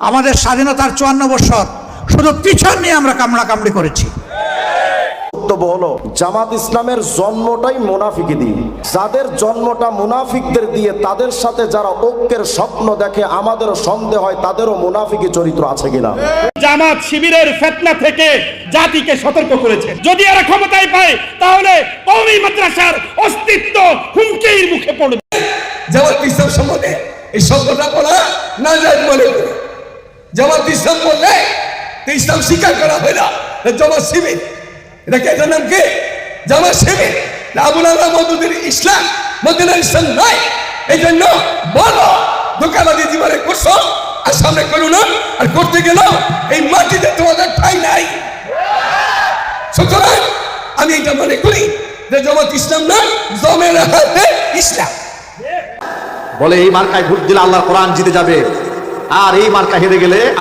আমাদের স্বাধীনতার চুয়ান্ন বছর শুধু পিছন নিয়ে আমরা কামড়া কামড়ি করেছি। বক্তব্য হলো জামাত ইসলামের জন্মটাই মুনাফিকি দিয়ে যাদের জন্মটা মুনাফিকদের দিয়ে তাদের সাথে যারা ঐক্যের স্বপ্ন দেখে আমাদেরও সন্দেহ হয় তাদেরও মুনাফিকি চরিত্র আছে কিনা। জামাত শিবিরের ফেতনা থেকে জাতিকে সতর্ক করেছে। যদি এরা ক্ষমতায় পায় তাহলে মাদ্রাসার অস্তিত্ব হুমকির মুখে পড়বে। জামাত ইসলাম সম্বন্ধে এই শব্দটা বলা না যায় করি জামাত ইসলাম বললে ইসলাম স্বীকার করা হয় না। জামাত শিবির। এটা কে নাম কি? জামাত শিবির। আবুল আল্লাহ মদুদের ইসলাম মদিনার ইসলাম নয় এই জন্য বলো দোকানাদি জীবনে করছ, আর সামনে করো না, আর করতে গেল এই মাটিতে তোমাদের ঠাই নাই। সুতরাং আমি এটা মনে করি যে জামাত ইসলাম না, জমের হাতে ইসলাম। বলে এই মার্কায় ভোট দিলে আল্লাহর কোরআন জিতে যাবে। আর এই মার্কা হেরে গেলে